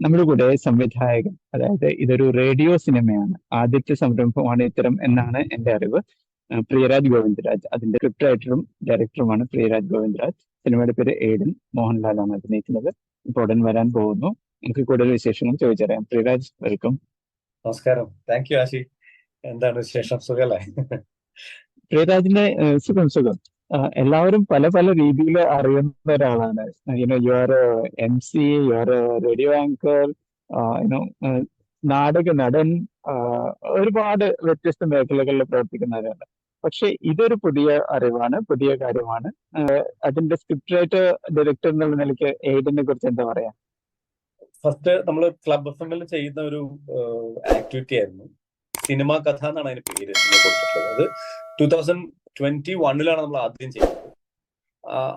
നമ്മുടെ കൂടെ സംവിധായകൻ അതായത് ഇതൊരു റേഡിയോ സിനിമയാണ്. ആദ്യത്തെ സംരംഭമാണ് ഇത്തരം എന്നാണ് എന്റെ അറിവ്. പ്രിയരാജ് ഗോവിന്ദരാജ്. അതിന്റെ സ്ക്രിപ്റ്റ് റൈറ്ററും ഡയറക്ടറുമാണ് പ്രിയരാജ് ഗോവിന്ദരാജ്. സിനിമയുടെ പേര് ഏഡൻ മോഹൻലാലാണ് അഭിനയിക്കുന്നത്. ഇപ്പോൾ ഉടൻ വരാൻ പോകുന്നു. എനിക്ക് കൂടുതൽ വിശേഷങ്ങൾ ചോദിച്ചറിയാം. പ്രിയരാജ് വെൽക്കം. നമസ്കാരം. Thank you Ashi. എന്താണ് വിശേഷം? സുഖല്ലേ? പ്രിയരാജിന്റെ സുഖം സുഖം. എല്ലാവരും പല പല രീതിയിൽ അറിയുന്ന ഒരാളാണ്. You know U R M C U R radio anchor you know നാടക നടൻ ഒരുപാട് വ്യത്യസ്ത മേഖലകളിൽ പ്രവർത്തിക്കുന്ന ഒരാളാണ്. പക്ഷെ ഇതൊരു പുതിയ അറിവാണ് പുതിയ കാര്യമാണ്. അതിന്റെ സ്ക്രിപ്റ്റ് റൈറ്റർ ഡയറക്ടർ എന്നുള്ള നിലയ്ക്ക് എയ്ഡിനെ കുറിച്ച് എന്താ പറയാ? ഫസ്റ്റ് നമ്മൾ ക്ലബ് എഫ് എമ്മിൽ ചെയ്യുന്ന ഒരു ആക്ടിവിറ്റി ആയിരുന്നു. സിനിമ കഥ എന്നാണ് അതിന് പേര് അത് ടൂ തൗസൻഡ് ട്വന്റി വണ്ണിലാണ് നമ്മൾ ആദ്യം ചെയ്തത്.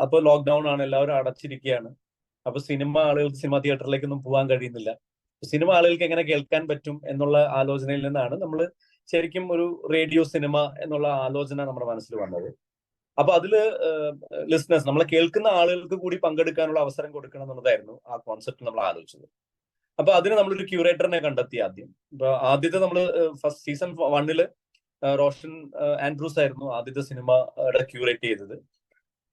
അപ്പോൾ ലോക്ക്ഡൗൺ ആണ് എല്ലാവരും അടച്ചിരിക്കുകയാണ് അപ്പൊ സിനിമ ആളുകൾക്ക് സിനിമ തിയേറ്ററിലേക്കൊന്നും പോകാൻ കഴിയുന്നില്ല. സിനിമ ആളുകൾക്ക് എങ്ങനെ കേൾക്കാൻ പറ്റും എന്നുള്ള ആലോചനയിൽ നിന്നാണ് നമ്മൾ ശരിക്കും ഒരു റേഡിയോ സിനിമ എന്നുള്ള ആലോചന നമ്മുടെ മനസ്സിൽ വന്നത്. അപ്പൊ അതിൽ ലിസ്ണേഴ്സ് നമ്മളെ കേൾക്കുന്ന ആളുകൾക്ക് കൂടി പങ്കെടുക്കാനുള്ള അവസരം കൊടുക്കണം എന്നുള്ളതായിരുന്നു ആ കോൺസെപ്റ്റ് നമ്മൾ ആലോചിച്ചത്. അപ്പൊ അതിന് നമ്മളൊരു ക്യൂറേറ്ററിനെ കണ്ടെത്തി ആദ്യം. ഇപ്പൊ ആദ്യത്തെ നമ്മൾ ഫസ്റ്റ് സീസൺ വണ്ണിൽ റോഷൻ ആൻഡ്രൂസ് ആയിരുന്നു ആദ്യത്തെ സിനിമയുടെ ക്യൂറേറ്റ് ചെയ്തത്.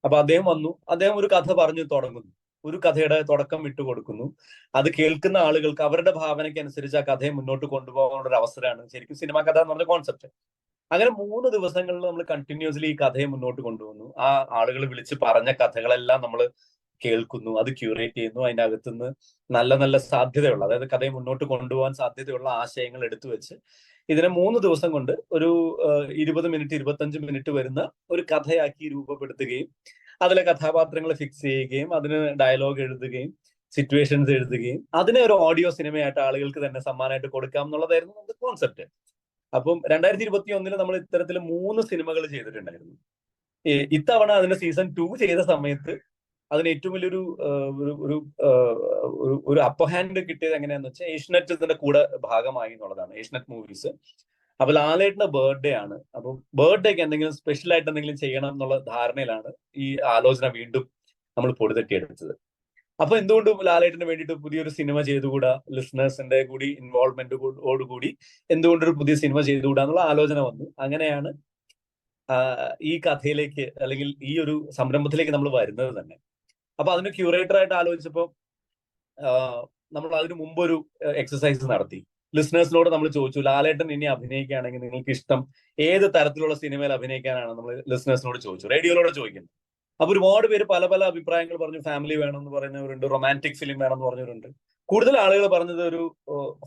അപ്പൊ അദ്ദേഹം വന്നു. അദ്ദേഹം ഒരു കഥ പറഞ്ഞു തുടങ്ങുന്നു. ഒരു കഥയുടെ തുടക്കം വിട്ടു കൊടുക്കുന്നു. അത് കേൾക്കുന്ന ആളുകൾക്ക് അവരുടെ ഭാവനയ്ക്ക് അനുസരിച്ച് ആ കഥയെ മുന്നോട്ട് കൊണ്ടുപോകാനുള്ള ഒരു അവസരമാണ് ശരിക്കും സിനിമ കഥ എന്ന് പറഞ്ഞ കോൺസെപ്റ്റ് അങ്ങനെ മൂന്ന് ദിവസങ്ങളിൽ നമ്മൾ കണ്ടിന്യൂസ്ലി ഈ കഥയെ മുന്നോട്ട് കൊണ്ടുപോകുന്നു. ആ ആളുകൾ വിളിച്ച് പറഞ്ഞ കഥകളെല്ലാം നമ്മൾ കേൾക്കുന്നു. അത് ക്യൂറേറ്റ് ചെയ്യുന്നു. അതിനകത്തുനിന്ന് നല്ല നല്ല സാധ്യതയുള്ള അതായത് കഥയെ മുന്നോട്ട് കൊണ്ടുപോകാൻ സാധ്യതയുള്ള ആശയങ്ങൾ എടുത്തു വെച്ച് ഇതിനെ മൂന്ന് ദിവസം കൊണ്ട് ഒരു ഇരുപത് മിനിറ്റ് ഇരുപത്തഞ്ച് മിനിറ്റ് വരുന്ന ഒരു കഥയാക്കി രൂപപ്പെടുത്തുകയും അതിലെ കഥാപാത്രങ്ങൾ ഫിക്സ് ചെയ്യുകയും അതിന് ഡയലോഗ് എഴുതുകയും സിറ്റുവേഷൻസ് എഴുതുകയും അതിനെ ഒരു ഓഡിയോ സിനിമയായിട്ട് ആളുകൾക്ക് തന്നെ സമ്മാനമായിട്ട് കൊടുക്കാം എന്നുള്ളതായിരുന്നു നമ്മുടെ കോൺസെപ്റ്റ് അപ്പം രണ്ടായിരത്തി ഇരുപത്തി ഒന്നിൽ നമ്മൾ ഇത്തരത്തിൽ മൂന്ന് സിനിമകൾ ചെയ്തിട്ടുണ്ടായിരുന്നു. ഇത്തവണ അതിന്റെ സീസൺ ടു ചെയ്ത സമയത്ത് അതിന് ഏറ്റവും വലിയൊരു ഒരു ഒരു അപ്പർ ഹാൻഡ് കിട്ടിയത് എങ്ങനെയാന്ന് വെച്ചാൽ ഏഷ്യനെറ്റ് ഇതിന്റെ കൂടെ ഭാഗമായി എന്നുള്ളതാണ് ഏഷ്യനെറ്റ് മൂവീസ് അപ്പൊ ലാലേട്ടന്റെ ബർത്ത്ഡേ ആണ്. അപ്പൊ ബർത്ത്ഡേക്ക് എന്തെങ്കിലും സ്പെഷ്യൽ ആയിട്ട് എന്തെങ്കിലും ചെയ്യണം എന്നുള്ള ധാരണയിലാണ് ഈ ആലോചന വീണ്ടും നമ്മൾ പൊടിതട്ടിയെടുത്തത് അപ്പൊ എന്തുകൊണ്ടും ലാലേട്ടന് വേണ്ടിയിട്ട് പുതിയൊരു സിനിമ ചെയ്തുകൂടാ? ലിസണേഴ്സിന്റെ കൂടി ഇൻവോൾവ്മെന്റ് കൂടി എന്തുകൊണ്ടൊരു പുതിയ സിനിമ ചെയ്തുകൂടാ എന്നുള്ള ആലോചന വന്നു. അങ്ങനെയാണ് ഈ കഥയിലേക്ക് അല്ലെങ്കിൽ ഈ ഒരു സംരംഭത്തിലേക്ക് നമ്മൾ വരുന്നത് തന്നെ. അപ്പൊ അതിന് ക്യൂറേറ്റർ ആയിട്ട് ആലോചിച്ചപ്പോൾ നമ്മൾ അതിനു മുമ്പ് ഒരു എക്സസൈസ് നടത്തി. ലിസണേഴ്സിനോട് നമ്മൾ ചോദിച്ചു ലാലേട്ടൻ ഇനി അഭിനയിക്കുകയാണെങ്കിൽ നിങ്ങൾക്ക് ഇഷ്ടം ഏത് തരത്തിലുള്ള സിനിമയിൽ അഭിനയിക്കാനാണ്? നമ്മൾ ലിസണേഴ്സിനോട് ചോദിച്ചു. റേഡിയോയിലൂടെ ചോദിക്കുന്നത് അപ്പൊ ഒരുപാട് പേര് പല പല അഭിപ്രായങ്ങൾ പറഞ്ഞു. ഫാമിലി വേണമെന്ന് പറയുന്നവരുണ്ട് റൊമാന്റിക് ഫിലിം വേണമെന്ന് പറഞ്ഞവരുണ്ട്. കൂടുതൽ ആളുകൾ പറഞ്ഞത് ഒരു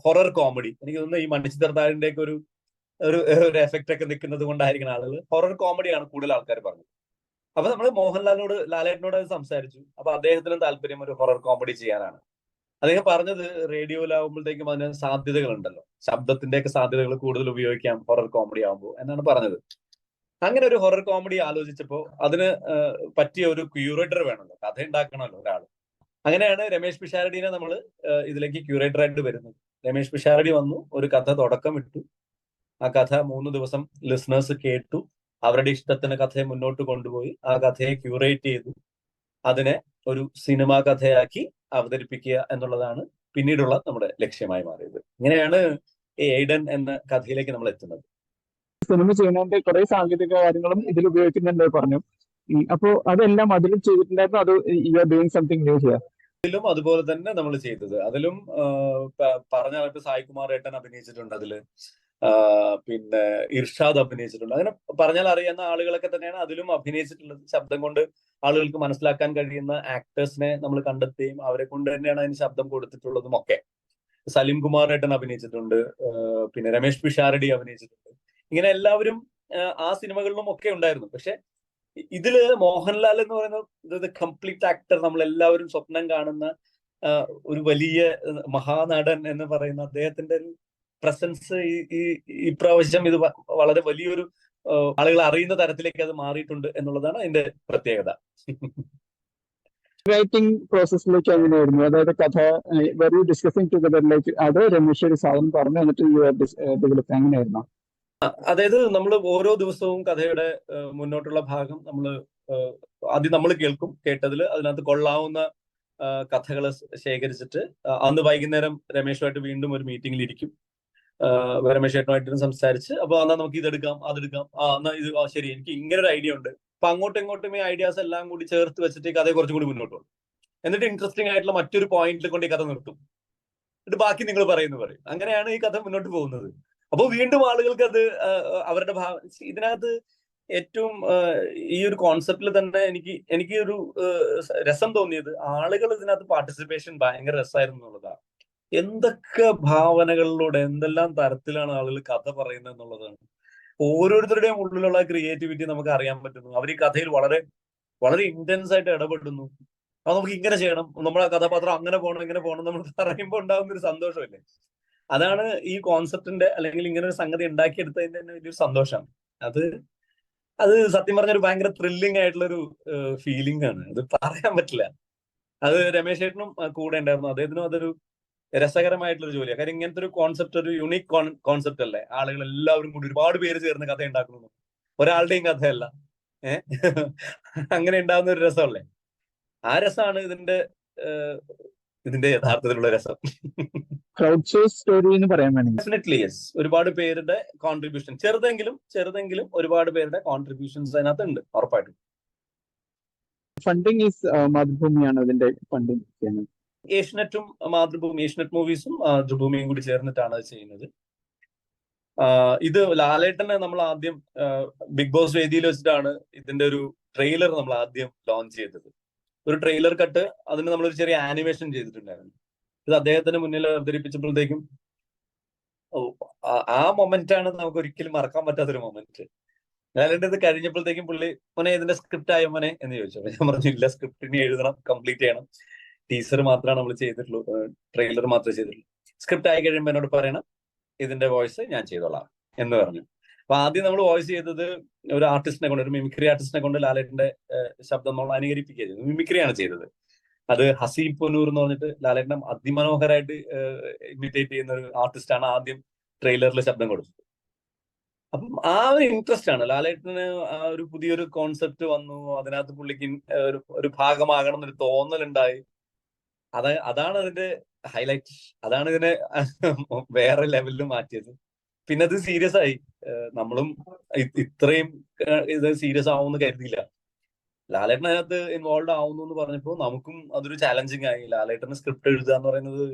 ഹൊറർ കോമഡി എനിക്ക് തോന്നുന്നു ഈ മണിച്ചിത്രത്താഴിന്റെ ഒക്കെ ഒരു ഒരു എഫക്റ്റ് ഒക്കെ നിൽക്കുന്നത് കൊണ്ടായിരിക്കണം ആളുകൾ. ഹൊറർ കോമഡിയാണ് കൂടുതൽ ആൾക്കാർ പറഞ്ഞത്. അപ്പൊ നമ്മൾ മോഹൻലാലിനോട് ലാലേട്ടനോട് സംസാരിച്ചു. അപ്പൊ അദ്ദേഹത്തിന് താല്പര്യം ഒരു ഹൊറർ കോമഡി ചെയ്യാനാണ്. അദ്ദേഹം പറഞ്ഞത് റേഡിയോയിലാവുമ്പോഴത്തേക്കും അതിന് സാധ്യതകളുണ്ടല്ലോ. ശബ്ദത്തിന്റെ ഒക്കെ സാധ്യതകൾ കൂടുതൽ ഉപയോഗിക്കാം ഹൊറർ കോമഡി ആകുമ്പോൾ എന്നാണ് പറഞ്ഞത്. അങ്ങനെ ഒരു ഹൊറർ കോമഡി ആലോചിച്ചപ്പോൾ അതിന് പറ്റിയ ഒരു ക്യൂറേറ്റർ വേണമല്ലോ. കഥ ഉണ്ടാക്കണമല്ലോ ഒരാൾ അങ്ങനെയാണ് രമേശ് പിഷാരടിനെ നമ്മൾ ഇതിലേക്ക് ക്യൂറേറ്ററായിട്ട് വരുന്നത്. രമേശ് പിഷാരടി വന്നു ഒരു കഥ തുടക്കം ഇട്ടു ആ കഥ മൂന്ന് ദിവസം ലിസണേഴ്സ് കേട്ടു. അവരുടെ ഇഷ്ടത്തിന് കഥയെ മുന്നോട്ട് കൊണ്ടുപോയി ആ കഥയെ ക്യൂറേറ്റ് ചെയ്തു. അതിനെ ഒരു സിനിമാ കഥയാക്കി അവതരിപ്പിക്കുക എന്നുള്ളതാണ് പിന്നീടുള്ള നമ്മുടെ ലക്ഷ്യമായി മാറിയത്. ഇങ്ങനെയാണ് എയ്ഡൻ എന്ന കഥയിലേക്ക് നമ്മൾ എത്തുന്നത്. സിനിമ ചെയ്യുന്നതിന്റെ കുറെ സാങ്കേതിക കാര്യങ്ങളും ഇതിൽ ഉപയോഗിക്കുന്നുണ്ട് പറഞ്ഞു. അപ്പോ അതെല്ലാം അതിലും ചെയ്തിട്ടുണ്ടായിരുന്നു? അത് you are doing something new here അതുപോലെ തന്നെ നമ്മൾ ചെയ്തത്. അതിലും പറഞ്ഞ സായികുമാർ ഏട്ടൻ അഭിനയിച്ചിട്ടുണ്ട് അതിൽ. പിന്നെ ഇർഷാദ് അഭിനയിച്ചിട്ടുണ്ട്. അങ്ങനെ പറഞ്ഞാൽ അറിയുന്ന ആളുകളൊക്കെ തന്നെയാണ് അതിലും അഭിനയിച്ചിട്ടുള്ളത്. ശബ്ദം കൊണ്ട് ആളുകൾക്ക് മനസ്സിലാക്കാൻ കഴിയുന്ന ആക്ടേഴ്സിനെ നമ്മൾ കണ്ടെത്തുകയും അവരെ കൊണ്ട് തന്നെയാണ് അതിന് ശബ്ദം കൊടുത്തിട്ടുള്ളതും ഒക്കെ. സലിം കുമാർ ഏട്ടൻ അഭിനയിച്ചിട്ടുണ്ട് പിന്നെ രമേശ് പിഷാരടി അഭിനയിച്ചിട്ടുണ്ട്. ഇങ്ങനെ എല്ലാവരും ആ സിനിമകളിലും ഒക്കെ ഉണ്ടായിരുന്നു. പക്ഷെ ഇതിൽ മോഹൻലാൽ എന്ന് പറയുന്ന കംപ്ലീറ്റ് ആക്ടർ നമ്മൾ എല്ലാവരും സ്വപ്നം കാണുന്ന ഒരു വലിയ മഹാനടൻ എന്ന് പറയുന്ന അദ്ദേഹത്തിന്റെ ഒരു പ്രസൻസ് ഈ ഈ- ഈ പ്രാവശ്യം ഇത് വളരെ വലിയൊരു ആളുകൾ അറിയുന്ന തരത്തിലേക്ക് അത് മാറിയിട്ടുണ്ട് എന്നുള്ളതാണ് അതിന്റെ പ്രത്യേകത. റൈറ്റിംഗ് പ്രോസസ്സിലേക്ക് എങ്ങനെയായിരുന്നു അതായത് കഥ വെരി ഡിസ്കസിങ് ടുഗദറിലേക്ക് അത് രമേശ് ഒരു സാധനം പറഞ്ഞു എന്നിട്ട് യു ആർ ഡെവലപ്പ് എങ്ങനെയായിരുന്നു അതായത് നമ്മൾ ഓരോ ദിവസവും കഥയുടെ മുന്നോട്ടുള്ള ഭാഗം നമ്മൾ ആദ്യം നമ്മൾ കേൾക്കും. കേട്ടതിൽ അതിനകത്ത് കൊള്ളാവുന്ന കഥകൾ ശേഖരിച്ചിട്ട് അന്ന് വൈകുന്നേരം രമേശുമായിട്ട് വീണ്ടും ഒരു മീറ്റിംഗിൽ ഇരിക്കും. ആ, രമേശ് ചേട്ടനുമായിട്ട് സംസാരിച്ച് അപ്പൊ എന്നാ നമുക്ക് ഇതെടുക്കാം അതെടുക്കാം. ആ എന്നാ ഇത് ശരി എനിക്ക് ഇങ്ങനെ ഒരു ഐഡിയ ഉണ്ട്. അപ്പൊ അങ്ങോട്ടും ഇങ്ങോട്ടും ഈ ഐഡിയാസ് എല്ലാം കൂടി ചേർത്ത് വെച്ചിട്ട് കഥയെ കുറച്ചും കൂടി മുന്നോട്ട് പോകും. എന്നിട്ട് ഇൻട്രസ്റ്റിംഗ് ആയിട്ടുള്ള മറ്റൊരു പോയിന്റിൽ കൊണ്ട് ഈ കഥ നിർത്തും. എന്നിട്ട് ബാക്കി നിങ്ങൾ പറയുന്നു പറയും. അങ്ങനെയാണ് ഈ കഥ മുന്നോട്ട് പോകുന്നത്. അപ്പോൾ വീണ്ടും ആളുകൾക്ക് അത് അവരുടെ ഭാവ ഇതിനകത്ത് ഏറ്റവും ഈ ഒരു കോൺസെപ്റ്റിൽ തന്നെ എനിക്ക് എനിക്ക് ഒരു രസം തോന്നിയത് ആളുകൾ ഇതിനകത്ത് പാർട്ടിസിപ്പേഷൻ ഭയങ്കര രസമായിരുന്നു എന്നുള്ളതാണ്. എന്തൊക്കെ ഭാവനകളിലൂടെ എന്തെല്ലാം തരത്തിലാണ് ആളുകൾ കഥ പറയുന്നത് എന്നുള്ളതാണ് ഓരോരുത്തരുടെയും ഉള്ളിലുള്ള ക്രിയേറ്റിവിറ്റി നമുക്ക് അറിയാൻ പറ്റുന്നു. അവർ ഈ കഥയിൽ വളരെ വളരെ ഇന്റൻസ് ആയിട്ട് ഇടപെടുന്നു. അത് നമുക്ക് ഇങ്ങനെ ചെയ്യണം. നമ്മുടെ കഥാപാത്രം അങ്ങനെ പോകണം ഇങ്ങനെ പോകണം നമ്മൾ പറയുമ്പോൾ ഉണ്ടാകുന്ന ഒരു സന്തോഷമല്ലേ? അതാണ് ഈ കോൺസെപ്റ്റിന്റെ അല്ലെങ്കിൽ ഇങ്ങനെ ഒരു സംഗതി ഉണ്ടാക്കിയെടുത്തതിന്റെ തന്നെ വലിയൊരു സന്തോഷമാണ്. അത് അത് സത്യം പറഞ്ഞ ഒരു ഭയങ്കര ത്രില്ലിംഗ് ആയിട്ടുള്ള ഒരു ഫീലിംഗ് ആണ്. അത് പറയാൻ പറ്റില്ല. അത് രമേശ് ചേട്ടനും കൂടെ ഉണ്ടായിരുന്നു. അദ്ദേഹത്തിനും അതൊരു രസകരമായിട്ടുള്ള ഒരു ജോലിയാണ് കാര്യം ഇങ്ങനത്തെ ഒരു കോൺസെപ്റ്റ് ഒരു യുണീക് കോൺസെപ്റ്റ് അല്ലേ? ആളുകൾ എല്ലാവരും കൂടി ഒരുപാട് പേര് ചേർന്ന് കഥ ഉണ്ടാക്കുന്നു. ഒരാളുടെയും കഥയല്ല. ഏഹ് അങ്ങനെ ഉണ്ടാകുന്ന ഒരു രസമല്ലേ? ആ രസമാണ് ഇതിന്റെ ഇതിന്റെ യഥാർത്ഥത്തിലുള്ള രസം. ക്രൗഡ് സോഴ്സ് സ്റ്റോറി എന്ന് പറയാൻ വേണമെങ്കിൽ. ഡെഫിനറ്റ്ലി യെസ് ഒരുപാട് പേരുടെ കോൺട്രിബ്യൂഷൻ ചെറുതെങ്കിലും ചെറുതെങ്കിലും ഒരുപാട് പേരുടെ കോൺട്രിബ്യൂഷൻസ് അതിനകത്ത് ഉണ്ട് ഉറപ്പായിട്ടും ഫണ്ടിങ് ഈസ് മാതൃഭൂമിയാണ് ഇതിന്റെ ഫണ്ടിങ് ചെയ്യുന്നത്. ഏഷ്യനെറ്റും മാതൃഭൂമി ഏഷ്യനെറ്റ് മൂവീസും മാതൃഭൂമിയും കൂടി ചേർന്നിട്ടാണ് ചെയ്യുന്നത്. ഇത് ലാലേട്ടനെ നമ്മൾ ആദ്യം ബിഗ് ബോസ് വേദിയിൽ വെച്ചിട്ടാണ് ഇതിന്റെ ഒരു ട്രെയിലർ നമ്മൾ ആദ്യം ലോഞ്ച് ചെയ്തത്. ഒരു ട്രെയിലർ കട്ട് അതിന് നമ്മളൊരു ചെറിയ ആനിമേഷൻ ചെയ്തിട്ടുണ്ടായിരുന്നു. ഇത് അദ്ദേഹത്തിന് മുന്നിൽ അവതരിപ്പിച്ചപ്പോഴത്തേക്കും ആ- മൊമെന്റ് ആണ് നമുക്ക് ഒരിക്കലും മറക്കാൻ പറ്റാത്തൊരു മൊമെന്റ്. ലാലേട്ടൻ ഇത് കഴിഞ്ഞപ്പോഴത്തേക്കും പുള്ളി മോനെ ഇതിന്റെ സ്ക്രിപ്റ്റ് ആയ മോനെ? എന്ന് ചോദിച്ചു. ഞാൻ പറഞ്ഞു ഇല്ല സ്ക്രിപ്റ്റിനെ എഴുതണം കംപ്ലീറ്റ് ചെയ്യണം. ടീസർ മാത്രമാണ് നമ്മൾ ചെയ്തിട്ടുള്ളൂ. ട്രെയിലർ മാത്രമേ ചെയ്തിട്ടുള്ളൂ. സ്ക്രിപ്റ്റ് ആയി കഴിയുമ്പോൾ എന്നോട് പറയണം ഇതിന്റെ വോയിസ് ഞാൻ ചെയ്തോളാം എന്ന് പറഞ്ഞു. അപ്പൊ ആദ്യം നമ്മൾ വോയിസ് ചെയ്തത് ഒരു ആർട്ടിസ്റ്റിനെ കൊണ്ട് ഒരു മിമിക്രി ആർട്ടിസ്റ്റിനെ കൊണ്ട് ലാലേട്ടന്റെ ശബ്ദം നമ്മൾ അനുകരിപ്പിക്കുക ചെയ്തു മിമിക്രിയാണ് ചെയ്തത്. അത് ഹസീം പൊന്നൂർ എന്ന് പറഞ്ഞിട്ട് ലാലേട്ടനെ അതിമനോഹരമായിട്ട് ഇമിറ്റേറ്റ് ചെയ്യുന്ന ഒരു ആർട്ടിസ്റ്റാണ് ആദ്യം ട്രെയിലറിൽ ശബ്ദം കൊടുത്തത്. അപ്പം ആ ഒരു ഇൻട്രസ്റ്റ് ആണ്. ലാലേട്ടന് ഒരു പുതിയൊരു കോൺസെപ്റ്റ് വന്നു. അതിനകത്ത് പുള്ളിക്ക് ഒരു ഒരു ഭാഗമാകണം എന്നൊരു തോന്നലുണ്ടായി. അത് അതാണ് അതിന്റെ ഹൈലൈറ്റ് അതാണ് ഇതിനെ വേറെ ലെവലിൽ മാറ്റിയത്. പിന്നെ അത് സീരിയസ് ആയി. നമ്മളും ഇത്രയും ഇത് സീരിയസ് ആവുമെന്ന് കരുതിയില്ല. ലാലേട്ടൻ അതിനകത്ത് ഇൻവോൾവ് ആവുന്നു എന്ന് പറഞ്ഞപ്പോൾ നമുക്കും അതൊരു ചാലഞ്ചിങ് ആയി. ലാലേട്ടന് സ്ക്രിപ്റ്റ് എഴുതുക എന്ന് പറയുന്നത്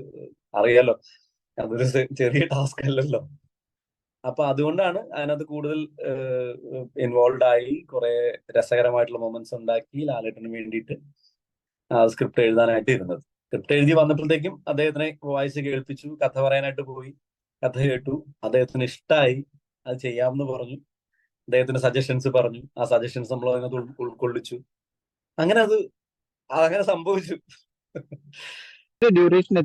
അറിയാലോ. അതൊരു ചെറിയ ടാസ്ക് അല്ലല്ലോ. അപ്പൊ അതുകൊണ്ടാണ് അതിനകത്ത് കൂടുതൽ ഇൻവോൾവ് ആയി കുറെ രസകരമായിട്ടുള്ള മൊമെന്റ്സ് ഉണ്ടാക്കി ലാലേട്ടന് വേണ്ടിയിട്ട് സ്ക്രിപ്റ്റ് എഴുതാനായിട്ട് ഇരുന്നത്. സ്ക്രിപ്റ്റ് എഴുതി വന്നപ്പോഴത്തേക്കും അദ്ദേഹത്തിനെ വായിച്ച് കേൾപ്പിച്ചു കഥ പറയാനായിട്ട് പോയി കഥ കേട്ടു അദ്ദേഹത്തിന് ഇഷ്ടമായി അത് ചെയ്യാമെന്ന് പറഞ്ഞു അദ്ദേഹത്തിന്റെ സജഷൻസ് പറഞ്ഞു ആ സജഷൻസ് നമ്മൾ അതിനകത്ത് ഉൾക്കൊള്ളിച്ചു. അങ്ങനെ അത് അങ്ങനെ സംഭവിച്ചു. Duration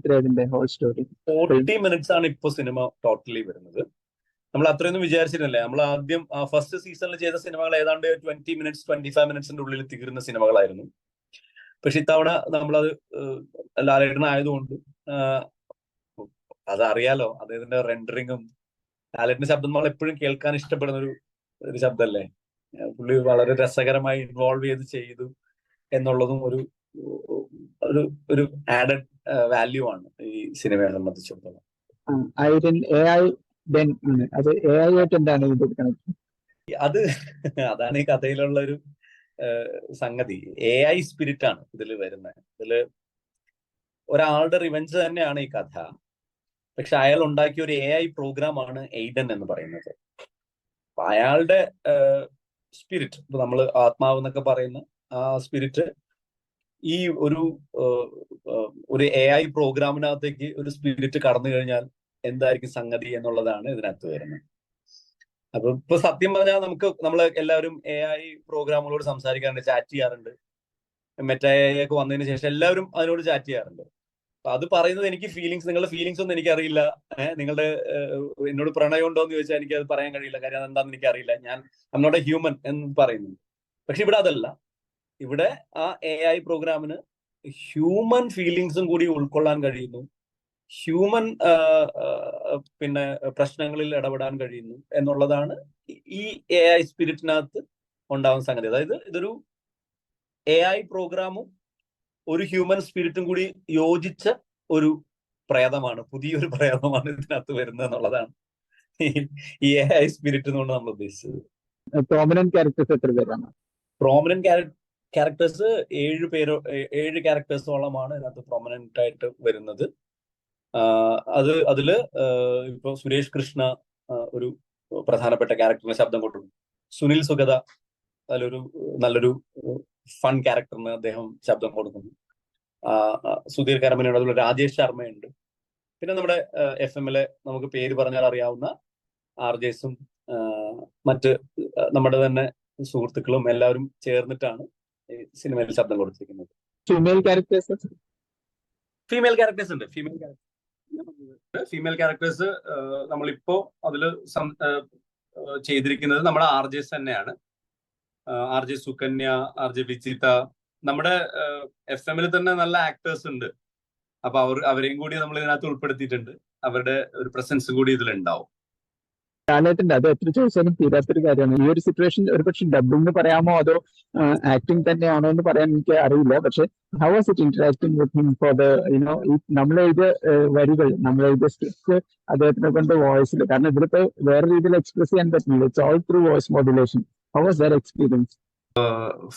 whole story forty minutes ആണ് ഇപ്പൊ സിനിമ ടോട്ടലി വരുന്നത്. നമ്മൾ അത്രയൊന്നും വിചാരിച്ചിരുന്നില്ല നമ്മൾ ആദ്യം ഫസ്റ്റ് സീസണിൽ ചെയ്ത സിനിമകൾ ഏതാണ്ട് ട്വന്റി മിനിറ്റ്സ് ട്വന്റി ഫൈവ് മിനിറ്റ്സിന്റെ ഉള്ളിൽ തീരുന്ന സിനിമകളായിരുന്നു പക്ഷെ ഇത്തവണ നമ്മളത് ലാലേട്ടൻ ആഹ്, അതറിയാലോ അദ്ദേഹത്തിന്റെ റെൻഡറിങ്ങും ലാലേട്ടന്റെ ശബ്ദം നമ്മൾ എപ്പോഴും കേൾക്കാൻ ഇഷ്ടപ്പെടുന്ന ഒരു ഒരു ശബ്ദമല്ലേ പുള്ളി വളരെ രസകരമായി ഇൻവോൾവ് ചെയ്ത് ചെയ്തു എന്നുള്ളതും ഒരു ഒരു ഒരു ആഡഡ് വാല്യൂ ആണ് ഈ സിനിമയെ സംബന്ധിച്ചിടത്തോളം. അത് അതാണ് ഈ കഥയിലുള്ള ഒരു സംഗതി. എ ഐ സ്പിരിറ്റ് ആണ് ഇതിൽ വരുന്നത് ഇതിൽ ഒരാളുടെ റിവെഞ്ച് തന്നെയാണ് ഈ കഥ. പക്ഷെ അയാൾ ഉണ്ടാക്കിയ ഒരു എ ഐ പ്രോഗ്രാം ആണ് എയ്ഡൻ എന്ന് പറയുന്നത്. അയാളുടെ സ്പിരിറ്റ് ഇപ്പൊ നമ്മൾ ആത്മാവ് എന്നൊക്കെ പറയുന്ന ആ സ്പിരിറ്റ് ഈ ഒരു ഒരു എ ഐ പ്രോഗ്രാമിനകത്തേക്ക് ഒരു സ്പിരിറ്റ് കടന്നു കഴിഞ്ഞാൽ എന്തായിരിക്കും സംഗതി എന്നുള്ളതാണ് ഇതിനകത്ത് വരുന്നത് അപ്പൊ ഇപ്പൊ സത്യം പറഞ്ഞാൽ നമുക്ക് നമ്മൾ എല്ലാവരും എ ഐ പ്രോഗ്രാമുകളോട് സംസാരിക്കാറുണ്ട് ചാറ്റ് ചെയ്യാറുണ്ട്. മെറ്റ എ ഐ ഒക്കെ വന്നതിന് ശേഷം എല്ലാവരും അതിനോട് ചാറ്റ് ചെയ്യാറുണ്ട്. അപ്പൊ അത് പറയുന്നത് എനിക്ക് ഫീലിങ്സ് നിങ്ങളുടെ ഫീലിങ്സ് ഒന്നും എനിക്ക് അറിയില്ല നിങ്ങളുടെ എന്നോട് പ്രണയം ഉണ്ടോ എന്ന് ചോദിച്ചാൽ എനിക്ക് അത് പറയാൻ കഴിയില്ല. കാര്യം എനിക്ക് അറിയില്ല ഞാൻ ഐ നോട്ട് എ ഹ്യൂമൻ എന്ന് പറയുന്നു പക്ഷെ ഇവിടെ അതല്ല. ഇവിടെ ആ എ ഐ പ്രോഗ്രാമിന് ഹ്യൂമൻ ഫീലിങ്സും കൂടി ഉൾക്കൊള്ളാൻ കഴിയുന്നു. ഹ്യൂമൻ പിന്നെ പ്രശ്നങ്ങളിൽ ഇടപെടാൻ കഴിയുന്നു എന്നുള്ളതാണ് ഈ എ ഐ സ്പിരിറ്റിനകത്ത് ഉണ്ടാവുന്ന സംഗതി. അതായത് ഇതൊരു എ ഐ പ്രോഗ്രാമും ഒരു ഹ്യൂമൻ സ്പിരിറ്റും കൂടി യോജിച്ച ഒരു പ്രേതമാണ് പുതിയൊരു പ്രേതമാണ് ഇതിനകത്ത് വരുന്നത് എന്നുള്ളതാണ് ഈ എ ഐ സ്പിരിറ്റ് എന്നുകൊണ്ട് നമ്മൾ ഉദ്ദേശിച്ചത്. പ്രോമിനന്റ് ക്യാരക്ടേഴ്സ് എത്ര പേരാണ്? പ്രോമിനന്റ് ക്യാരക്ടേഴ്സ് ഏഴ് പേരോ ഏഴ് ക്യാരക്ടേഴ്സോളമാണ് ഇതിനകത്ത് പ്രോമിനന്റ് ആയിട്ട് വരുന്നത്. അത് അതിൽ ഇപ്പൊ സുരേഷ് കൃഷ്ണ ഒരു പ്രധാനപ്പെട്ട ക്യാരക്ടറിന് ശബ്ദം കൊടുക്കും സുനിൽ സുഗത അതിലൊരു നല്ലൊരു ഫൺ ക്യാരക്ടറിന് അദ്ദേഹം ശബ്ദം കൊടുക്കുന്നു. സുധീർ കരമനയുണ്ട് അതുപോലെ രാജേഷ് ശർമ്മയുണ്ട്. പിന്നെ നമ്മുടെ എഫ് എം എമ്മിലെ നമുക്ക് പേര് പറഞ്ഞാൽ അറിയാവുന്ന ആർ ജെസും മറ്റ് നമ്മുടെ തന്നെ സുഹൃത്തുക്കളും എല്ലാവരും ചേർന്നിട്ടാണ് ഈ സിനിമയിൽ ശബ്ദം കൊടുത്തിരിക്കുന്നത്. ഫീമെയിൽ ക്യാരക്ടേഴ്സ് ഫീമെയിൽ ക്യാരക്ടേഴ്സ് ഉണ്ട്. ഫീമെയിൽ ഫീമെയിൽ ക്യാരക്ടേഴ്സ് നമ്മളിപ്പോ ഏഹ് ചെയ്തിരിക്കുന്നത് നമ്മുടെ ആർ ജെസ് തന്നെയാണ്. R J Sukanya R J Vijitha നമ്മുടെ എഫ് എമ്മിൽ തന്നെ നല്ല ആക്ടേഴ്സ് ഉണ്ട്. അപ്പൊ അവർ അവരെയും കൂടി നമ്മൾ ഇതിനകത്ത് ഉൾപ്പെടുത്തിയിട്ടുണ്ട്. അവരുടെ ഒരു പ്രസൻസ് കൂടി ഇതിലുണ്ടാവും. ലാലേട്ടന്റെ അത് എത്ര ചോദിച്ചാലും തീരാത്തൊരു കാര്യമാണ്. ഈ ഒരു സിറ്റുവേഷൻ ഒരുപക്ഷെ ഡബിംഗ് പറയാമോ അതോ ആക്ടിങ് തന്നെയാണോ എന്ന് പറയാൻ എനിക്ക് അറിയില്ല. പക്ഷെ how was it interacting with him for the you know ഈ നമ്മൾ എഴുതിയ വരികൾ നമ്മൾ സ്ക്രിപ്റ്റ് അദ്ദേഹത്തിനെ കൊണ്ട് വോയിസിൽ കാരണം ഇതിലിപ്പോ വേറെ രീതിയിൽ എക്സ്പ്രസ് ചെയ്യാൻ പറ്റുന്നില്ല it's all through voice modulation how was their experience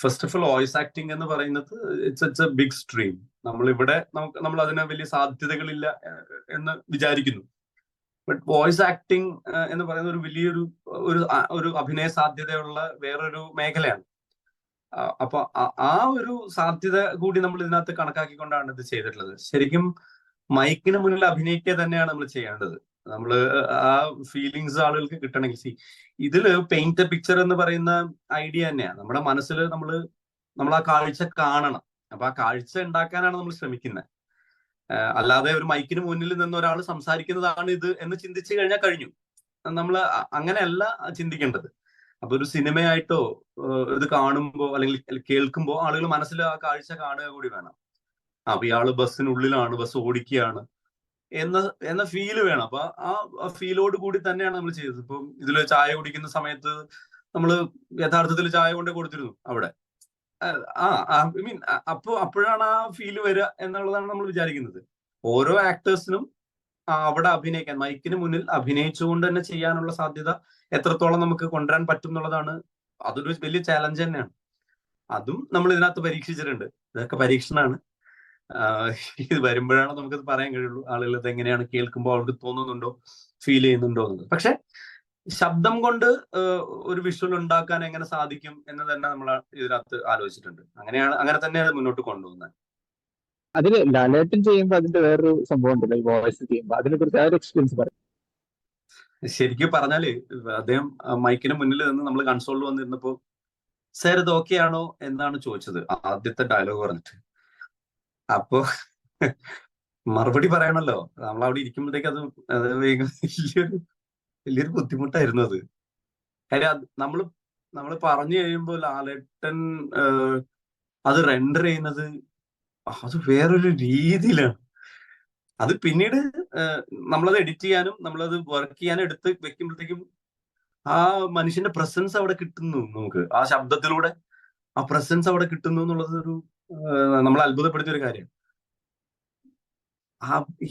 first of all voice acting എന്ന് പറയുന്നത് it's it's a big stream നമ്മൾ ഇവിടെ നമുക്ക് നമ്മൾ അതിന് വലിയ സാധ്യതകളില്ല എന്ന് വിചാരിക്കുന്നു. ബട്ട് വോയിസ് ആക്ടിങ് എന്ന് പറയുന്ന ഒരു വലിയൊരു ഒരു ഒരു അഭിനയ സാധ്യതയുള്ള വേറൊരു മേഖലയാണ്. അപ്പൊ ആ- ഒരു സാധ്യത കൂടി നമ്മൾ ഇതിനകത്ത് കണക്കാക്കിക്കൊണ്ടാണ് ഇത് ചെയ്തിട്ടുള്ളത്. ശരിക്കും മൈക്കിന് മുന്നിൽ അഭിനയിക്കുക തന്നെയാണ് നമ്മൾ ചെയ്യേണ്ടത്. നമ്മൾ ആ ഫീലിങ്സ് ആളുകൾക്ക് കിട്ടണമെങ്കിൽ. സി ഇതിൽ പെയിന്റ് പിക്ചർ എന്ന് പറയുന്ന ഐഡിയ തന്നെയാണ് നമ്മുടെ മനസ്സിൽ നമ്മൾ നമ്മൾ ആ കാഴ്ച കാണണം. അപ്പൊ ആ കാഴ്ച ഉണ്ടാക്കാനാണ് നമ്മൾ ശ്രമിക്കുന്നത് അല്ലാതെ ഒരു മൈക്കിന് മുന്നിൽ നിന്ന് ഒരാൾ സംസാരിക്കുന്നതാണ് ഇത് എന്ന് ചിന്തിച്ചു കഴിഞ്ഞാൽ കഴിഞ്ഞു. നമ്മൾ അങ്ങനെയല്ല ചിന്തിക്കേണ്ടത്. അപ്പൊ ഒരു സിനിമയായിട്ടോ ഇത് കാണുമ്പോ അല്ലെങ്കിൽ കേൾക്കുമ്പോ ആളുകൾ മനസ്സിൽ ആ കാഴ്ച കാണുക കൂടി വേണം. അപ്പൊ ഇയാൾ ബസ്സിനുള്ളിലാണ് ബസ് ഓടിക്കുകയാണ് എന്ന എന്ന ഫീൽ വേണം. അപ്പൊ ആ ഫീലോട് കൂടി തന്നെയാണ് നമ്മൾ ചെയ്തത്. ഇപ്പം ഇതിൽ ചായ കുടിക്കുന്ന സമയത്ത് നമ്മൾ യഥാർത്ഥത്തിൽ ചായ കൊണ്ടേ കൊടുത്തിരുന്നു അവിടെ. ഐ മീൻ അപ്പൊ അപ്പോഴാണ് ആ ഫീൽ വരിക എന്നുള്ളതാണ് നമ്മൾ വിചാരിക്കുന്നത്. ഓരോ ആക്ടേഴ്സിനും അവിടെ അഭിനയിക്കാൻ മൈക്കിന് മുന്നിൽ അഭിനയിച്ചുകൊണ്ട് തന്നെ ചെയ്യാനുള്ള സാധ്യത എത്രത്തോളം നമുക്ക് കൊണ്ടുവരാൻ പറ്റും എന്നുള്ളതാണ്. അതൊരു വലിയ ചാലഞ്ച് തന്നെയാണ്. അതും നമ്മൾ ഇതിനകത്ത് പരീക്ഷിച്ചിട്ടുണ്ട്. ഇതൊക്കെ പരീക്ഷണമാണ്. ഇത് വരുമ്പോഴാണ് നമുക്കത് പറയാൻ കഴിയുള്ളൂ. ആളുകൾ ഇത് എങ്ങനെയാണ് കേൾക്കുമ്പോൾ അവർക്ക് തോന്നുന്നുണ്ടോ? ഫീൽ ചെയ്യുന്നുണ്ടോ എന്നുള്ളത്. പക്ഷെ ശബ്ദം കൊണ്ട് ഒരു വിഷ്വൽ ഉണ്ടാക്കാൻ എങ്ങനെ സാധിക്കും എന്ന് തന്നെ നമ്മൾ ഇതിനകത്ത് ആലോചിച്ചിട്ടുണ്ട്. അങ്ങനെയാണ് അങ്ങനെ തന്നെയാണ് മുന്നോട്ട് കൊണ്ടുപോകുന്നത്. അതിൽ ലാലേട്ടൻ ചെയ്യുമ്പോൾ അതിന്റെ വേറൊരു സംഭവം ഉണ്ടല്ലോ വോയിസ് ചെയ്യുമ്പോൾ അതിനെ കുറിച്ച് ആ ഒരു എക്സ്പീരിയൻസ് പറയാം ശരിക്കും പറഞ്ഞാൽ അദ്ദേഹം മൈക്കിന് മുന്നിൽ നിന്ന് നമ്മൾ കൺസോളിൽ വന്നിരുന്നപ്പോ സാർ ഇത് ഓക്കെ ആണോ? എന്നാണ് ചോദിച്ചത് ആദ്യത്തെ ഡയലോഗ് പറഞ്ഞിട്ട്. അപ്പോ മറുപടി പറയണല്ലോ. നമ്മൾ അവിടെ ഇരിക്കുമ്പോഴത്തേക്ക് അത് വലിയൊരു വലിയൊരു ബുദ്ധിമുട്ടായിരുന്നു അത് കാര്യം അത് നമ്മൾ നമ്മൾ പറഞ്ഞു കഴിയുമ്പോൾ ലാലേട്ടൻ അത് റെൻഡർ ചെയ്യുന്നത് അത് വേറൊരു രീതിയിലാണ്. അത് പിന്നീട് നമ്മളത് എഡിറ്റ് ചെയ്യാനും നമ്മളത് വർക്ക് ചെയ്യാനും എടുത്ത് വെക്കുമ്പോഴത്തേക്കും ആ മനുഷ്യന്റെ പ്രസൻസ് അവിടെ കിട്ടുന്നു നമുക്ക്. ആ ശബ്ദത്തിലൂടെ ആ പ്രസൻസ് അവിടെ കിട്ടുന്നു എന്നുള്ളത് ഒരു നമ്മൾ നമ്മളെ അത്ഭുതപ്പെടുത്തിയ ഒരു കാര്യം.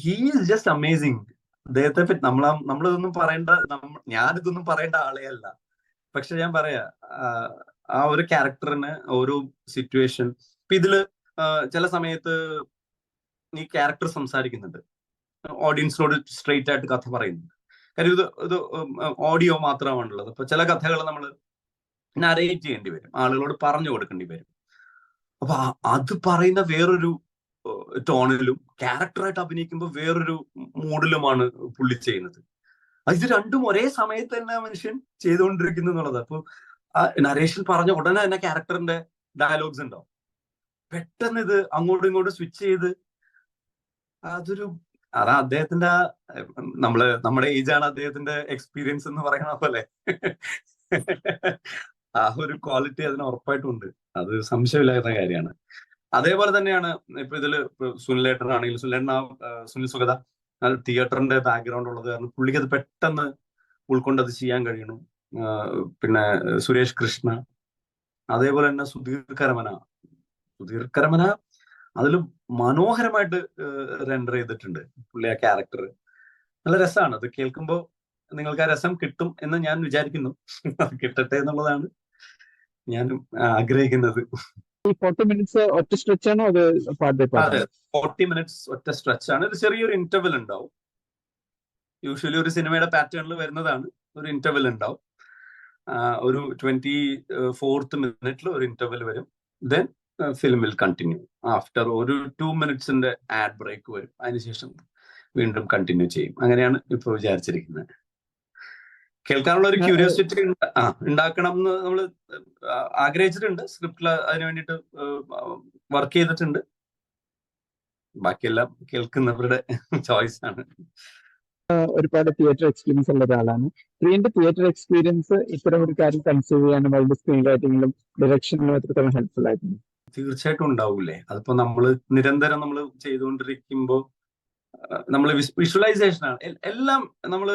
ഹീ ഈസ് ജസ്റ്റ് അമേസിങ് അദ്ദേഹത്തെ പറ്റി നമ്മൾ നമ്മളിതൊന്നും പറയേണ്ട ഞാനിതൊന്നും പറയേണ്ട ആളെ അല്ല. പക്ഷെ ഞാൻ പറയാ ആ ഒരു ക്യാരക്ടറിന് ഓരോ സിറ്റുവേഷൻ ഇപ്പൊ ഇതിൽ ചില സമയത്ത് ഈ ക്യാരക്ടർ സംസാരിക്കുന്നുണ്ട്. ഓഡിയൻസിനോട് സ്ട്രെയിറ്റ് ആയിട്ട് കഥ പറയുന്നുണ്ട്. കാര്യം ഇത് ഇത് ഓഡിയോ മാത്രമാണുള്ളത്. അപ്പൊ ചില കഥകൾ നമ്മൾ നരേറ്റ് ചെയ്യേണ്ടി വരും. ആളുകളോട് പറഞ്ഞു കൊടുക്കേണ്ടി വരും. അപ്പൊ അത് പറയുന്ന വേറൊരു ടോണിലും ക്യാരക്ടറായിട്ട് അഭിനയിക്കുമ്പോൾ വേറൊരു മൂഡിലുമാണ് പുള്ളി ചെയ്യുന്നത്. ഇത് രണ്ടും ഒരേ സമയത്ത് തന്നെ മനുഷ്യൻ ചെയ്തുകൊണ്ടിരിക്കുന്നു എന്നുള്ളത് അപ്പൊ നരേഷൻ പറഞ്ഞ ഉടനെ തന്നെ ക്യാരക്ടറിന്റെ ഡയലോഗ്സ് ഉണ്ടാവും. പെട്ടെന്ന് ഇത് അങ്ങോട്ടും ഇങ്ങോട്ടും സ്വിച്ച് ചെയ്ത് അതൊരു അതാ അദ്ദേഹത്തിന്റെ നമ്മൾ നമ്മുടെ ഏജ് ആണ് അദ്ദേഹത്തിന്റെ എക്സ്പീരിയൻസ് എന്ന് പറയണ പോലെ. ആ ഒരു ക്വാളിറ്റി അതിന് ഉറപ്പായിട്ടുണ്ട് അത് സംശയമില്ലാത്ത കാര്യമാണ്. അതേപോലെ തന്നെയാണ് ഇപ്പൊ ഇതിൽ സുനിലേട്ടൻ ആണെങ്കിലും സുനിലേട്ടൻ ആ സുനിൽ സുഗത തിയേറ്ററിന്റെ ബാക്ക്ഗ്രൗണ്ട് ഉള്ളത് കാരണം പുള്ളിക്ക് അത് പെട്ടെന്ന് ഉൾക്കൊണ്ട് അത് ചെയ്യാൻ കഴിയണു. പിന്നെ സുരേഷ് കൃഷ്ണ അതേപോലെ തന്നെ സുധീർ കരമന. അതിലും മനോഹരമായിട്ട് റെൻഡർ ചെയ്തിട്ടുണ്ട് പുള്ളി ആ ക്യാരക്ടർ നല്ല രസമാണ് അത് കേൾക്കുമ്പോൾ നിങ്ങൾക്ക് ആ രസം കിട്ടും എന്ന് ഞാൻ വിചാരിക്കുന്നു. കിട്ടട്ടെ എന്നുള്ളതാണ് ഞാനും ആഗ്രഹിക്കുന്നത്. ഈ ഫോർട്ടി മിനിറ്റ്സ് ഒറ്റ സ്ട്രെച്ച് ആണോ അത് part by part forty minutes ഒറ്റ സ്ട്രെച്ച് ആണ്. ഒരു ചെറിയൊരു ഇന്റർവെൽ ഉണ്ടാവും. യൂഷ്വലി ഒരു സിനിമയുടെ പാറ്റേണിൽ വരുന്നതാണ്. ഒരു ഇന്റർവെൽ ഉണ്ടാവും. ഒരു ട്വന്റി ഫോർത്ത് മിനിറ്റിൽ ഒരു ഇന്റർവെൽ വരും. Then film will continue after ഒരു ടു മിനിറ്റ്സിന്റെ ആഡ് ബ്രേക്ക് വരും. അതിനുശേഷം വീണ്ടും കണ്ടിന്യൂ ചെയ്യും. അങ്ങനെയാണ് ഇപ്പൊ വിചാരിച്ചിരിക്കുന്നത്. കേൾക്കാനുള്ള ഒരു ക്യൂരിയോസിറ്റി ഉണ്ടാക്കണം എന്ന് നമ്മൾ ആഗ്രഹിച്ചിട്ടുണ്ട്. സ്ക്രിപ്റ്റിൽ അതിന് വേണ്ടിയിട്ട് വർക്ക് ചെയ്തിട്ടുണ്ട്. ബാക്കിയെല്ലാം കേൾക്കുന്നവരുടെ ചോയ്സ് ആണ്. ഒരുപാട് തിയേറ്റർ എക്സ്പീരിയൻസ് ഉള്ള ഒരാളാണ്. പ്രിയന്റെ തിയേറ്റർ എക്സ്പീരിയൻസ് ഇത്തരം ഒരു കാര്യം കൺസീവ് ചെയ്യാനും അവരുടെ സ്ക്രീൻ റൈറ്റിംഗിലും ഡയറക്ഷനിലും എത്രത്തോളം ഹെൽപ്ഫുൾ ആയിരുന്നു. തീർച്ചയായിട്ടും ഉണ്ടാവൂലേ? അതിപ്പോ നമ്മൾ നിരന്തരം നമ്മൾ ചെയ്തുകൊണ്ടിരിക്കുമ്പോൾ നമ്മൾ വിഷ്വലൈസേഷൻ ആണ്. എല്ലാം നമ്മൾ